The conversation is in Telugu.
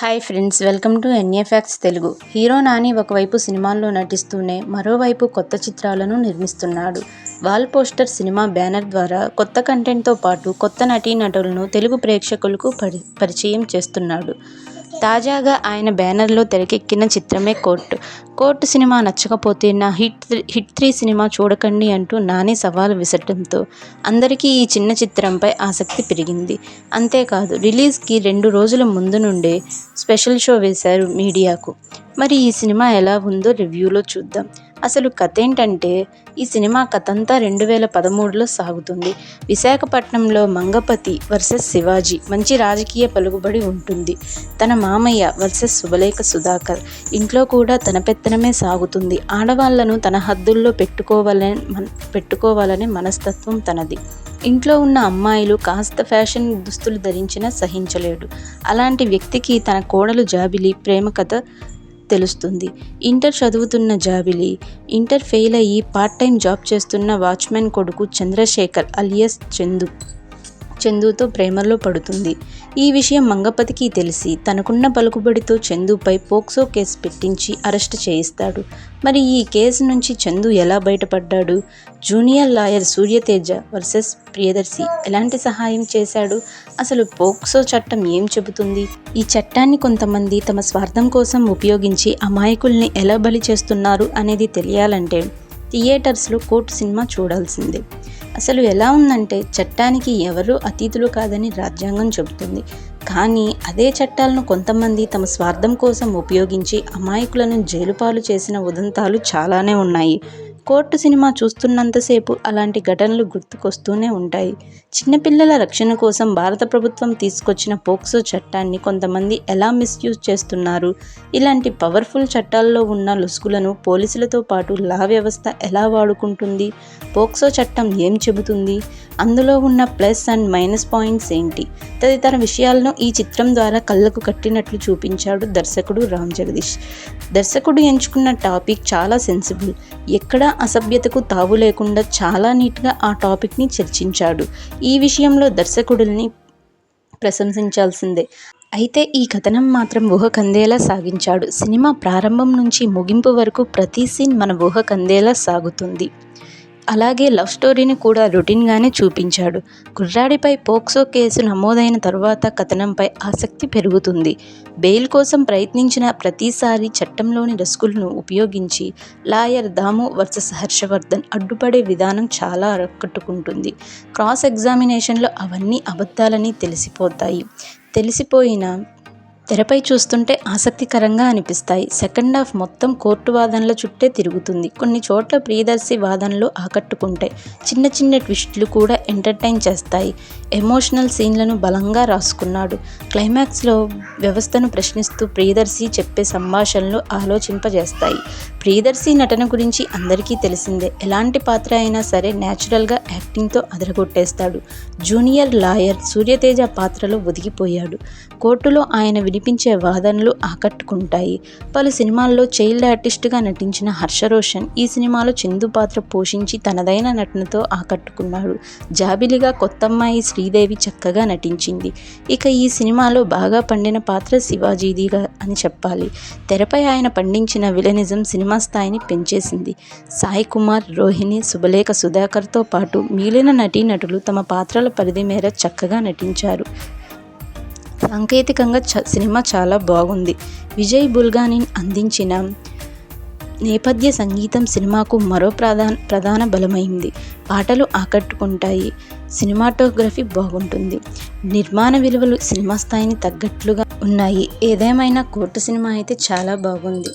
హాయ్ ఫ్రెండ్స్ వెల్కమ్ టు ఎన్ఏఫ్యాక్స్ తెలుగు. హీరో నాని ఒకవైపు సినిమాల్లో నటిస్తూనే మరోవైపు కొత్త చిత్రాలను నిర్మిస్తున్నాడు. వాల్ పోస్టర్ సినిమా బ్యానర్ ద్వారా కొత్త కంటెంట్తో పాటు కొత్త నటీనటులను తెలుగు ప్రేక్షకులకు పరి పరిచయం చేస్తున్నాడు. తాజాగా ఆయన బ్యానర్లో తెరకెక్కిన చిత్రమే కోర్టు. కోర్టు సినిమా నచ్చకపోతే నా హిట్ హిట్ త్రీ సినిమా చూడకండి అంటూ నాని సవాల్ విసరడంతో అందరికీ ఈ చిన్న చిత్రంపై ఆసక్తి పెరిగింది. అంతేకాదు రిలీజ్కి రెండు రోజుల ముందు నుండే స్పెషల్ షో వేశారు మీడియాకు. మరి ఈ సినిమా ఎలా ఉందో రివ్యూలో చూద్దాం. అసలు కథ ఏంటంటే ఈ సినిమా కథ అంతా రెండు వేల పదమూడులో సాగుతుంది. విశాఖపట్నంలో మంగపతి వర్సెస్ శివాజీ మంచి రాజకీయ పలుకుబడి ఉంటుంది. తన మామయ్య వర్సెస్ శుభలేఖ సుధాకర్ ఇంట్లో కూడా తన పెత్తనమే సాగుతుంది. ఆడవాళ్ళను తన హద్దుల్లో పెట్టుకోవాలని మన- పెట్టుకోవాలనే మనస్తత్వం తనది. ఇంట్లో ఉన్న అమ్మాయిలు కాస్త ఫ్యాషన్ దుస్తులు ధరించినా సహించలేడు. అలాంటి వ్యక్తికి తన కోడలు జాబిలి ప్రేమ కథ తెలుస్తుంది. ఇంటర్ చదువుతున్న జాబిలి ఇంటర్ ఫెయిల్ అయ్యి పార్ట్ టైం జాబ్ చేస్తున్న వాచ్మెన్ కొడుకు చంద్రశేఖర్ అలియస్ చందు. చందుతో ప్రేమలో పడుతుంది. ఈ విషయం మంగపతికి తెలిసి తనకున్న పలుకుబడితో చందుపై పోక్సో కేసు పెట్టించి అరెస్ట్ చేయిస్తాడు. మరి ఈ కేసు నుంచి చందు ఎలా బయటపడ్డాడు? Junior lawyer Suryateja versus Priyadarshi ఎలాంటి సహాయం చేశాడు? అసలు పోక్సో చట్టం ఏం చెబుతుంది? ఈ చట్టాన్ని కొంతమంది తమ స్వార్థం కోసం ఉపయోగించి అమాయకుల్ని ఎలా బలి చేస్తున్నారు అనేది తెలియాలంటే థియేటర్స్లో కోర్టు సినిమా చూడాల్సిందే. అసలు ఎలా ఉందంటే చట్టానికి ఎవరూ అతీతులు కాదని రాజ్యాంగం చెబుతుంది. కానీ అదే చట్టాలను కొంతమంది తమ స్వార్థం కోసం ఉపయోగించి అమాయకులను జైలు పాలు చేసిన ఉదంతాలు చాలానే ఉన్నాయి. కోర్టు సినిమా చూస్తున్నంతసేపు అలాంటి ఘటనలు గుర్తుకొస్తూనే ఉంటాయి. చిన్నపిల్లల రక్షణ కోసం భారత ప్రభుత్వం తీసుకొచ్చిన పోక్సో చట్టాన్ని కొంతమంది ఎలా మిస్యూజ్ చేస్తున్నారు? ఇలాంటి పవర్ఫుల్ చట్టాల్లో ఉన్న లొసుగులను పోలీసులతో పాటు లా వ్యవస్థ ఎలా వాడుకుంటుంది? పోక్సో చట్టం ఏం చెబుతుంది? అందులో ఉన్న ప్లస్ అండ్ మైనస్ పాయింట్స్ ఏంటి? తదితర విషయాలను ఈ చిత్రం ద్వారా కళ్ళకు కట్టినట్లు చూపించాడు దర్శకుడు రామ్ జగదీష్. దర్శకుడు ఎంచుకున్న టాపిక్ చాలా సెన్సిబుల్ ఎక్కడా అసభ్యతకు తావు లేకుండా చాలా నీట్గా ఆ టాపిక్ని చర్చించాడు. ఈ విషయంలో దర్శకుడిని ప్రశంసించాల్సిందే. అయితే ఈ కథనం మాత్రం ఊహ కందేలా సాగించాడు. సినిమా ప్రారంభం నుంచి ముగింపు వరకు ప్రతి సీన్ మన ఊహ కందేలా సాగుతుంది. అలాగే లవ్ స్టోరీని కూడా రొటీన్గానే చూపించాడు. కుర్రాడిపై పోక్సో కేసు నమోదైన తర్వాత కథనంపై ఆసక్తి పెరుగుతుంది. బెయిల్ కోసం ప్రయత్నించిన ప్రతిసారి చట్టంలోని రస్కులను ఉపయోగించి లాయర్ దాము వర్సెస్ హర్షవర్ధన్ అడ్డుపడే విధానం చాలా ఆకట్టుకుంటుంది క్రాస్ ఎగ్జామినేషన్లో అవన్నీ అబద్ధాలని తెలిసిపోతాయి. తెలిసిపోయిన తెరపై చూస్తుంటే ఆసక్తికరంగా అనిపిస్తాయి. సెకండ్ హాఫ్ మొత్తం కోర్టు వాదనల చుట్టే తిరుగుతుంది. కొన్ని చోట్ల ప్రియదర్శి వాదనలు ఆకట్టుకుంటాయి. చిన్న చిన్న ట్విస్టులు కూడా ఎంటర్టైన్ చేస్తాయి. ఎమోషనల్ సీన్లను బలంగా రాసుకున్నాడు. క్లైమాక్స్లో వ్యవస్థను ప్రశ్నిస్తూ ప్రియదర్శి చెప్పే సంభాషణలు ఆలోచింపజేస్తాయి. ప్రియదర్శి నటన గురించి అందరికీ తెలిసిందే. ఎలాంటి పాత్ర అయినా సరే న్యాచురల్గా యాక్టింగ్తో అదరగొట్టేస్తాడు. జూనియర్ లాయర్ సూర్యతేజ పాత్రలో ఒదిగిపోయాడు. కోర్టులో ఆయన వినిపించే వాదనలు ఆకట్టుకుంటాయి. పలు సినిమాల్లో చైల్డ్ ఆర్టిస్ట్గా నటించిన హర్ష రోషన్ ఈ సినిమాలో చందు పాత్ర పోషించి తనదైన నటనతో ఆకట్టుకున్నాడు. జాబిలిగా కొత్తమ్మాయి శ్రీదేవి చక్కగా నటించింది. ఇక ఈ సినిమాలో బాగా పండిన పాత్ర శివాజీదిగా అని చెప్పాలి. తెరపై ఆయన పండించిన విలనిజం సినిమా సినిమా స్థాయిని పెంచేసింది. సాయి కుమార్ రోహిణి శుభలేఖ సుధాకర్తో పాటు మిగిలిన నటీనటులు తమ పాత్రల పరిధి మేర చక్కగా నటించారు. సాంకేతికంగా చ సినిమా చాలా బాగుంది. విజయ్ బుల్గానిన్ అందించిన నేపథ్య సంగీతం సినిమాకు మరో ప్రధాన ప్రధాన బలమైంది. పాటలు ఆకట్టుకుంటాయి. సినిమాటోగ్రఫీ బాగుంటుంది. నిర్మాణ విలువలు సినిమా స్థాయిని తగ్గట్లుగా ఉన్నాయి. ఏదేమైనా కోర్టు సినిమా అయితే చాలా బాగుంది.